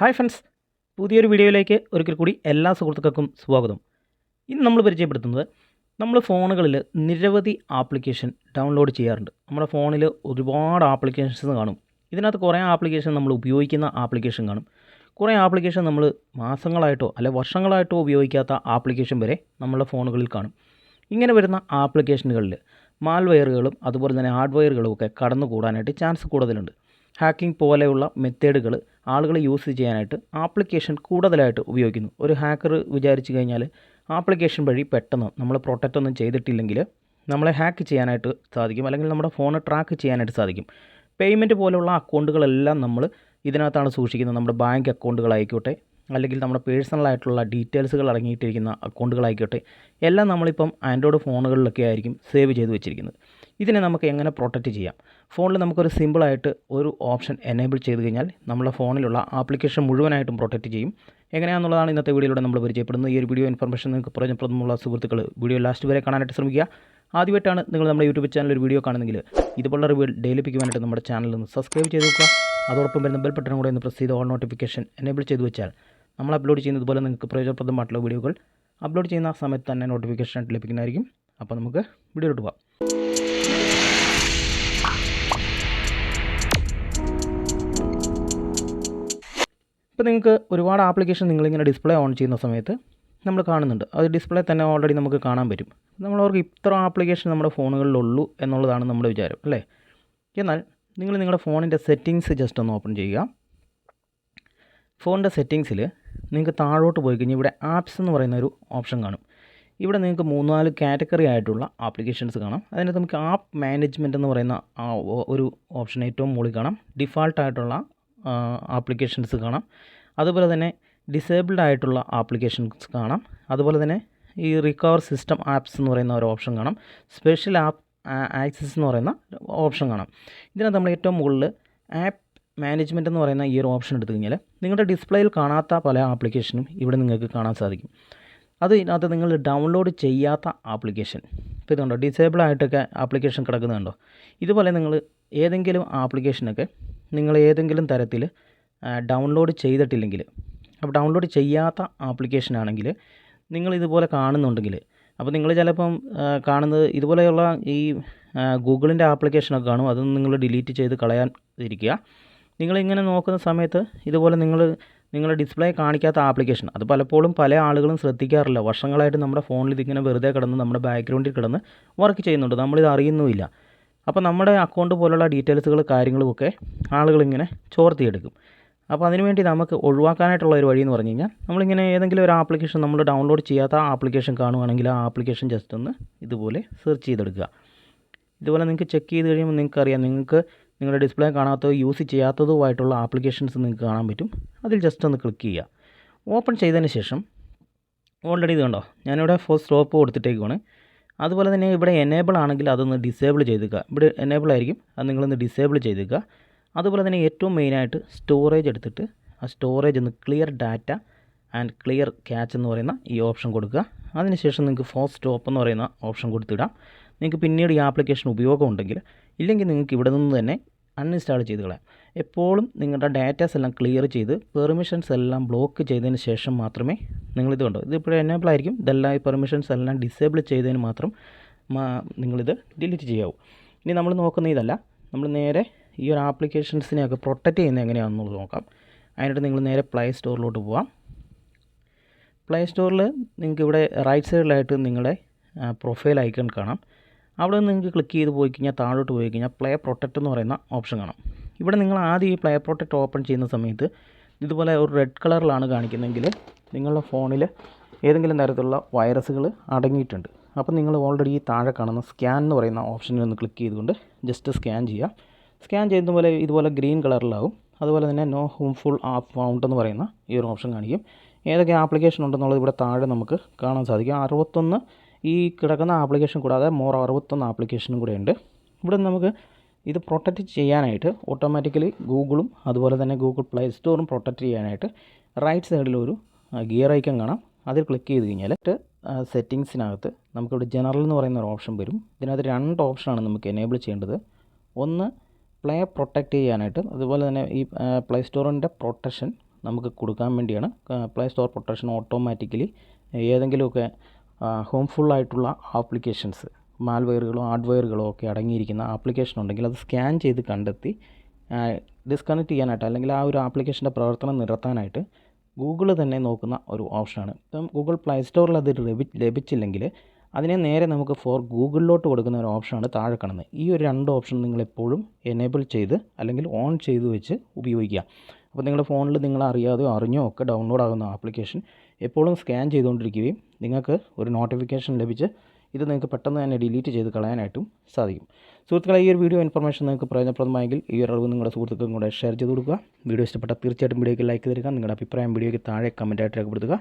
Hi friends പുതിയൊരു വീഡിയോയിലേക്ക് ഒരിക്കൽ കൂടി എല്ലാ സുഹൃത്തുക്കൾക്കും സ്വാഗതം. ഇന്ന് നമ്മൾ പരിചയപ്പെടുത്തുന്നത് നമ്മൾ ഫോണുകളിൽ നിരവധി ആപ്ലിക്കേഷൻ ഡൗൺലോഡ് ചെയ്യാറുണ്ട്. നമ്മുടെ ഫോണിൽ ഒരുപാട് ആപ്ലിക്കേഷൻസ് കാണും. ഇതിനകത്ത് കുറേ ആപ്ലിക്കേഷൻ നമ്മൾ ഉപയോഗിക്കുന്ന ആപ്ലിക്കേഷൻ കാണും. കുറേ ആപ്ലിക്കേഷൻ നമ്മൾ മാസങ്ങളായിട്ടോ അല്ലെ വർഷങ്ങളായിട്ടോ ഉപയോഗിക്കാത്ത ആപ്ലിക്കേഷൻ വരെ നമ്മളുടെ ഫോണുകളിൽ കാണും. ഇങ്ങനെ വരുന്ന ആപ്ലിക്കേഷനുകളിൽ മാൽവെയറുകളും അതുപോലെ തന്നെ ഹാർഡ്വെയറുകളും ഒക്കെ കടന്നു കൂടാനായിട്ട് ചാൻസ് കൂടുതലുണ്ട്. ഹാക്കിംഗ് പോലെയുള്ള മെത്തേഡുകൾ ആളുകൾ യൂസ് ചെയ്യാനായിട്ട് ആപ്ലിക്കേഷൻ കൂടുതലായിട്ട് ഉപയോഗിക്കുന്നു. ഒരു ഹാക്കർ വിചാരിച്ചു കഴിഞ്ഞാൽ ആപ്ലിക്കേഷൻ വഴി പെട്ടെന്ന് നമ്മൾ പ്രൊട്ടക്റ്റ് ഒന്നും ചെയ്തിട്ടില്ലെങ്കിൽ നമ്മളെ ഹാക്ക് ചെയ്യാനായിട്ട് സാധിക്കും. അല്ലെങ്കിൽ നമ്മുടെ ഫോൺ ട്രാക്ക് ചെയ്യാനായിട്ട് സാധിക്കും. പേയ്മെന്റ് പോലുള്ള അക്കൗണ്ടുകളെല്ലാം നമ്മൾ ഇതിനകത്താണ് സൂക്ഷിക്കുന്നത്. നമ്മുടെ ബാങ്ക് അക്കൗണ്ടുകളായിക്കോട്ടെ അല്ലെങ്കിൽ നമ്മുടെ പേഴ്സണലായിട്ടുള്ള ഡീറ്റെയിൽസുകൾ അടങ്ങിയിട്ടിരിക്കുന്ന അക്കൗണ്ടുകളായിക്കോട്ടെ എല്ലാം നമ്മളിപ്പം ആൻഡ്രോയിഡ് ഫോണുകളിലൊക്കെ ആയിരിക്കും സേവ് ചെയ്ത് വെച്ചിരിക്കുന്നത്. ഇതിനെ നമുക്ക് എങ്ങനെ പ്രൊട്ടക്റ്റ് ചെയ്യാം? ഫോണിൽ നമുക്കൊരു സിമ്പിളായിട്ട് ഒരു ഓപ്ഷൻ എനേബിൾ ചെയ്ത് കഴിഞ്ഞാൽ നമ്മുടെ ഫോണിലുള്ള ആപ്ലിക്കേഷൻ മുഴുവനായിട്ടും പ്രൊട്ടക്റ്റ് ചെയ്യും. എങ്ങനെയാണെന്നുള്ളതാണ് ഇന്നത്തെ വീഡിയോയിലൂടെ നമ്മൾ പരിചയപ്പെടുന്നത്. ഈ ഒരു വീഡിയോ ഇൻഫർമേഷൻ നിങ്ങൾക്ക് പ്രയോജനപ്രദമുള്ള സുഹൃത്തുക്കൾ വീഡിയോ ലാസ്റ്റ് വരെ കാണാനായിട്ട് ശ്രമിക്കുക. ആദ്യമായിട്ടാണ് നിങ്ങൾ നമ്മുടെ യൂട്യൂബ് ചാനൽ ഒരു വീഡിയോ കാണുന്നെങ്കിൽ ഇതുപോലുള്ള റിവ്യൂ ഡെയിലി പിക്കുവാനായിട്ട് നമ്മുടെ ചാനൽ ഒന്ന് സബ്സ്ക്രൈബ് ചെയ്ത് വെക്കുക. അതോടൊപ്പം വരുന്ന ബെൽ ബട്ടൺ കൂടെ ഒന്ന് പ്രസ് ചെയ്ത് ഓൾ നോട്ടിഫിക്കേഷൻ എനേബിൾ ചെയ്ത് വെച്ചാൽ നമ്മൾ അപ്ലോഡ് ചെയ്യുന്നത് പോലെ നിങ്ങൾക്ക് പ്രയോജനപ്രദമായിട്ടുള്ള വീഡിയോകൾ അപ്ലോഡ് ചെയ്യുന്ന സമയത്ത് തന്നെ നോട്ടിഫിക്കേഷൻ ലഭിക്കുന്നതായിരിക്കും. അപ്പോൾ നമുക്ക് വീഡിയോ പോകാം. ഇപ്പോൾ നിങ്ങൾക്ക് ഒരുപാട് ആപ്ലിക്കേഷൻ നിങ്ങളിങ്ങനെ ഡിസ്പ്ലേ ഓൺ ചെയ്യുന്ന സമയത്ത് നമ്മൾ കാണുന്നുണ്ട്. അത് ഡിസ്പ്ലേ തന്നെ ഓൾറെഡി നമുക്ക് കാണാൻ പറ്റും. നമ്മളവർക്ക് ഇത്ര ആപ്ലിക്കേഷൻ നമ്മുടെ ഫോണുകളിലുള്ളൂ എന്നുള്ളതാണ് നമ്മുടെ വിചാരം അല്ലേ? എന്നാൽ നിങ്ങൾ നിങ്ങളുടെ ഫോണിന്റെ സെറ്റിങ്സ് ജസ്റ്റ് ഒന്ന് ഓപ്പൺ ചെയ്യുക. ഫോണിന്റെ സെറ്റിങ്സിൽ നിങ്ങൾക്ക് താഴോട്ട് പോയി കഴിഞ്ഞാൽ ഇവിടെ ആപ്സ് എന്ന് പറയുന്ന ഒരു ഓപ്ഷൻ കാണും. ഇവിടെ നിങ്ങൾക്ക് മൂന്ന് നാല് കാറ്റഗറി ആയിട്ടുള്ള ആപ്ലിക്കേഷൻസ് കാണാം. അതിനകത്ത് നമുക്ക് ആപ്പ് മാനേജ്മെന്റ് എന്ന് പറയുന്ന ഒരു ഓപ്ഷൻ ഏറ്റവും മുകളിൽ കാണാം. ഡിഫാൾട്ടായിട്ടുള്ള ആപ്ലിക്കേഷൻസ് കാണാം. അതുപോലെ തന്നെ ഡിസേബിൾഡ് ആയിട്ടുള്ള ആപ്ലിക്കേഷൻസ് കാണാം. അതുപോലെ തന്നെ ഈ റിക്കവർ സിസ്റ്റം ആപ്സ് എന്ന് പറയുന്ന ഒരു ഓപ്ഷൻ കാണാം. സ്പെഷ്യൽ ആപ്പ് ആക്സസ് എന്ന് പറയുന്ന ഓപ്ഷൻ കാണാം. ഇതിനകത്ത് നമ്മൾ ഏറ്റവും മുകളിൽ ആപ്പ് മാനേജ്മെന്റ് എന്ന് പറയുന്ന ഈ ഒരു ഓപ്ഷൻ എടുത്തു കഴിഞ്ഞാൽ നിങ്ങളുടെ ഡിസ്പ്ലേയിൽ കാണാത്ത പല ആപ്ലിക്കേഷനും ഇവിടെ നിങ്ങൾക്ക് കാണാൻ സാധിക്കും. അത് ഇതിനകത്ത് നിങ്ങൾ ഡൗൺലോഡ് ചെയ്യാത്ത ആപ്ലിക്കേഷൻ ഇപ്പോൾ ഇതുണ്ടോ? ഡിസേബിൾ ആയിട്ടൊക്കെ ആപ്ലിക്കേഷൻ കിടക്കുന്നുണ്ടോ? ഇതുപോലെ നിങ്ങൾ ഏതെങ്കിലും ആപ്ലിക്കേഷനൊക്കെ നിങ്ങൾ ഏതെങ്കിലും തരത്തിൽ ഡൗൺലോഡ് ചെയ്തിട്ടില്ലെങ്കിൽ അപ്പോൾ ഡൗൺലോഡ് ചെയ്യാത്ത ആപ്ലിക്കേഷൻ ആണെങ്കിൽ നിങ്ങൾ ഇതുപോലെ കാണുന്നുണ്ടെങ്കിൽ അപ്പോൾ നിങ്ങൾ ചിലപ്പം കാണുന്നത് ഇതുപോലെയുള്ള ഈ ഗൂഗിളിന്റെ ആപ്ലിക്കേഷനൊക്കെ കാണും. അതൊന്നും നിങ്ങൾ ഡിലീറ്റ് ചെയ്ത് കളയാൻ ഇരിക്കുക. നിങ്ങളിങ്ങനെ നോക്കുന്ന സമയത്ത് ഇതുപോലെ നിങ്ങൾ നിങ്ങളുടെ ഡിസ്പ്ലേ കാണിക്കാത്ത ആപ്ലിക്കേഷൻ അത് പലപ്പോഴും പല ആളുകളും ശ്രദ്ധിക്കാറില്ല. വർഷങ്ങളായിട്ട് നമ്മുടെ ഫോണിൽ ഇതിങ്ങനെ വെറുതെ കിടന്ന് നമ്മുടെ ബാക്ക്ഗ്രൗണ്ടിൽ കിടന്ന് വർക്ക് ചെയ്യുന്നുണ്ട്. നമ്മളിത് അറിയുന്നുമില്ല. അപ്പോൾ നമ്മുടെ അക്കൗണ്ട് പോലുള്ള ഡീറ്റെയിൽസുകൾ കാര്യങ്ങളുമൊക്കെ ആളുകളിങ്ങനെ ചോർത്തിയെടുക്കും. അപ്പോൾ അതിനുവേണ്ടി നമുക്ക് ഒഴിവാക്കാനായിട്ടുള്ള ഒരു വഴി എന്ന് പറഞ്ഞു കഴിഞ്ഞാൽ നമ്മളിങ്ങനെ ഏതെങ്കിലും ഒരു ആപ്ലിക്കേഷൻ നമ്മൾ ഡൗൺലോഡ് ചെയ്യാത്ത ആപ്ലിക്കേഷൻ കാണുവാണെങ്കിൽ ആ ആപ്ലിക്കേഷൻ ജസ്റ്റ് ഒന്ന് ഇതുപോലെ സെർച്ച് ചെയ്തെടുക്കുക. ഇതുപോലെ നിങ്ങൾക്ക് ചെക്ക് ചെയ്ത് കഴിയുമ്പോൾ നിങ്ങൾക്ക് അറിയാം നിങ്ങൾക്ക് നിങ്ങളുടെ ഡിസ്പ്ലേ കാണാത്തതോ യൂസ് ചെയ്യാത്തതുമായിട്ടുള്ള ആപ്ലിക്കേഷൻസ് നിങ്ങൾക്ക് കാണാൻ പറ്റും. അതിൽ ജസ്റ്റ് ഒന്ന് ക്ലിക്ക് ചെയ്യുക. ഓപ്പൺ ചെയ്തതിന് ശേഷം ഓൾറെഡി ഇത് കണ്ടോ? ഞാനിവിടെ ഫോർ സ്റ്റോപ്പ് കൊടുത്തിട്ടേക്കുവാണ്. അതുപോലെ തന്നെ ഇവിടെ എനേബിൾ ആണെങ്കിൽ അതൊന്ന് ഡിസേബിൾ ചെയ്തേക്കുക ഇവിടെ എനേബിൾ ആയിരിക്കും. അത് നിങ്ങളൊന്ന് ഡിസേബിൾ ചെയ്തേക്കുക അതുപോലെ തന്നെ ഏറ്റവും മെയിനായിട്ട് സ്റ്റോറേജ് എടുത്തിട്ട് ആ സ്റ്റോറേജ് ഒന്ന് clear data and clear cache എന്ന് പറയുന്ന ഈ ഓപ്ഷൻ കൊടുക്കുക. അതിനുശേഷം നിങ്ങൾക്ക് ഫോർ സ്റ്റോപ്പ് എന്ന് പറയുന്ന ഓപ്ഷൻ കൊടുത്തിടാം. നിങ്ങൾക്ക് പിന്നീട് ഈ ആപ്ലിക്കേഷൻ ഉപയോഗം ഉണ്ടെങ്കിൽ ഇല്ലെങ്കിൽ നിങ്ങൾക്ക് ഇവിടെ നിന്ന് തന്നെ അൺഇൻസ്റ്റാൾ ചെയ്ത് കളയാം എപ്പോഴും നിങ്ങളുടെ ഡാറ്റാസ് എല്ലാം ക്ലിയർ ചെയ്ത് പെർമിഷൻസ് എല്ലാം ബ്ലോക്ക് ചെയ്തതിന് ശേഷം മാത്രമേ നിങ്ങളിത് കണ്ടു. ഇതിപ്പോഴും എനേബിൾ ആയിരിക്കും. ഇതെല്ലാം ഈ പെർമിഷൻസ് എല്ലാം ഡിസേബിൾ ചെയ്തതിന് മാത്രം നിങ്ങളിത് ഡിലീറ്റ് ചെയ്യാവൂ. ഇനി നമ്മൾ നോക്കുന്ന ഇതല്ല. നമ്മൾ നേരെ ഈ ഒരു ആപ്ലിക്കേഷൻസിനെയൊക്കെ പ്രൊട്ടക്റ്റ് ചെയ്യുന്നത് എങ്ങനെയാണെന്നുള്ളത് നോക്കാം. അതിനായിട്ട് നിങ്ങൾ നേരെ പ്ലേ സ്റ്റോറിലോട്ട് പോവാം. പ്ലേ സ്റ്റോറിൽ നിങ്ങൾക്ക് ഇവിടെ റൈറ്റ് സൈഡിലായിട്ട് നിങ്ങളുടെ പ്രൊഫൈൽ ഐക്കൺ കാണാം. അവിടെ നിന്ന് നിങ്ങൾക്ക് ക്ലിക്ക് ചെയ്ത് പോയി കഴിഞ്ഞാൽ താഴോട്ട് പോയി കഴിഞ്ഞാൽ പ്ലേ പ്രൊട്ടക്റ്റ് എന്ന് പറയുന്ന ഓപ്ഷൻ കാണാം. ഇവിടെ നിങ്ങൾ ആദ്യം ഈ പ്ലേ പ്രൊട്ടക്റ്റ് ഓപ്പൺ ചെയ്യുന്ന സമയത്ത് ഇതുപോലെ ഒരു റെഡ് കളറിലാണ് കാണിക്കുന്നതെങ്കിൽ നിങ്ങളുടെ ഫോണിൽ ഏതെങ്കിലും തരത്തിലുള്ള വൈറസുകൾ അടങ്ങിയിട്ടുണ്ട്. അപ്പോൾ നിങ്ങൾ ഓൾറെഡി ഈ താഴെ കാണുന്ന സ്കാൻ എന്ന് പറയുന്ന ഓപ്ഷനിൽ ഒന്ന് ക്ലിക്ക് ചെയ്തുകൊണ്ട് ജസ്റ്റ് സ്കാൻ ചെയ്യുക. സ്കാൻ ചെയ്യുന്ന പോലെ ഇതുപോലെ ഗ്രീൻ കളറിലാവും അതുപോലെ തന്നെ no harmful app found എന്ന് പറയുന്ന ഈ ഒരു ഓപ്ഷൻ കാണിക്കും. ഏതൊക്കെ ആപ്ലിക്കേഷൻ ഉണ്ടെന്നുള്ളത് ഇവിടെ താഴെ നമുക്ക് കാണാൻ സാധിക്കും. അറുപത്തൊന്ന് ഈ കിടക്കുന്ന ആപ്ലിക്കേഷൻ കൂടാതെ മോർ അറുപത്തൊന്ന് ആപ്ലിക്കേഷനും കൂടെ ഉണ്ട് ഇവിടെ നമുക്ക് ഇത് പ്രൊട്ടക്റ്റ് ചെയ്യാനായിട്ട് ഓട്ടോമാറ്റിക്കലി ഗൂഗിളും അതുപോലെ തന്നെ ഗൂഗിൾ പ്ലേ സ്റ്റോറും പ്രൊട്ടക്റ്റ് ചെയ്യാനായിട്ട് റൈറ്റ് സൈഡിലൊരു ഗിയർ ഐക്കൺ കാണാം. അതിൽ ക്ലിക്ക് ചെയ്ത് കഴിഞ്ഞാൽ സെറ്റിങ്സിനകത്ത് നമുക്കിവിടെ ജനറൽ എന്ന് പറയുന്ന ഒരു ഓപ്ഷൻ വരും. ഇതിനകത്ത് രണ്ട് ഓപ്ഷനാണ് നമുക്ക് എനേബിൾ ചെയ്യേണ്ടത്. ഒന്ന് പ്ലേ പ്രൊട്ടക്റ്റ് ചെയ്യാനായിട്ട്. അതുപോലെ തന്നെ ഈ പ്ലേ സ്റ്റോറിന്റെ പ്രൊട്ടക്ഷൻ നമുക്ക് കൊടുക്കാൻ വേണ്ടിയാണ്. പ്ലേ സ്റ്റോർ പ്രൊട്ടക്ഷൻ ഓട്ടോമാറ്റിക്കലി ഏതെങ്കിലുമൊക്കെ ഹോംഫുൾ ആയിട്ടുള്ള ആപ്ലിക്കേഷൻസ് മാൽവെയറുകളോ ഹാർഡ്വെയറുകളോ ഒക്കെ അടങ്ങിയിരിക്കുന്ന ആപ്ലിക്കേഷൻ ഉണ്ടെങ്കിൽ അത് സ്കാൻ ചെയ്ത് കണ്ടെത്തി ഡിസ്കണക്ട് ചെയ്യാനായിട്ട് അല്ലെങ്കിൽ ആ ഒരു ആപ്ലിക്കേഷന്റെ പ്രവർത്തനം നിർത്താനായിട്ട് ഗൂഗിൾ തന്നെ നോക്കുന്ന ഒരു ഓപ്ഷനാണ് ഇപ്പം ഗൂഗിൾ പ്ലേ സ്റ്റോറിൽ അത് ലഭി ലഭിച്ചില്ലെങ്കിൽ അതിനെ നേരെ നമുക്ക് ഫോർ ഗൂഗിളിലോട്ട് കൊടുക്കുന്ന ഒരു ഓപ്ഷനാണ് താഴെ കാണുന്നത്. ഈ ഒരു രണ്ട് ഓപ്ഷൻ നിങ്ങൾ എപ്പോഴും എനേബിൾ ചെയ്ത് അല്ലെങ്കിൽ ഓൺ ചെയ്ത് വെച്ച് ഉപയോഗിക്കുക. അപ്പോൾ നിങ്ങളുടെ ഫോണിൽ നിങ്ങൾ അറിയാതെയോ അറിഞ്ഞോ ഒക്കെ ഡൗൺലോഡ് ആകുന്ന ആപ്ലിക്കേഷൻ എപ്പോഴും സ്കാൻ ചെയ്തുകൊണ്ടിരിക്കുകയും നിങ്ങൾക്ക് ഒരു നോട്ടിഫിക്കേഷൻ ലഭിച്ച് ഇത് നിങ്ങൾക്ക് പെട്ടെന്ന് തന്നെ ഡിലീറ്റ് ചെയ്ത് കളയാനായിട്ടും സാധിക്കും. സുഹൃത്തുക്കളെ ഈ ഒരു വീഡിയോ ഇൻഫർമേഷൻ നിങ്ങൾക്ക് പ്രയോജനപ്രദമായെങ്കിൽ ഈ ഒരു അറിവ് നിങ്ങളുടെ സുഹൃത്തുക്കൾക്കും കൂടെ ഷെയർ ചെയ്ത് കൊടുക്കുക. വീഡിയോ ഇഷ്ടപ്പെട്ടാൽ തീർച്ചയായിട്ടും വീഡിയോയ്ക്ക് ലൈക്ക് തരിക. നിങ്ങളുടെ അഭിപ്രായം വീഡിയോയ്ക്ക് താഴെ കമന്റായിട്ട് രേഖപ്പെടുത്തുക.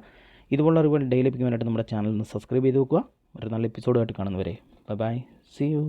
ഇതുപോലുള്ള അറിവുകൾ ഡെയിലി ലഭിക്കുവാനായിട്ട് നമ്മുടെ ചാനൽ ഒന്ന് സബ്സ്ക്രൈബ് ചെയ്ത് വെക്കുക. ഒരു നല്ല എപ്പിസോഡായിട്ട് കാണുന്നവരെ. Bye bye C U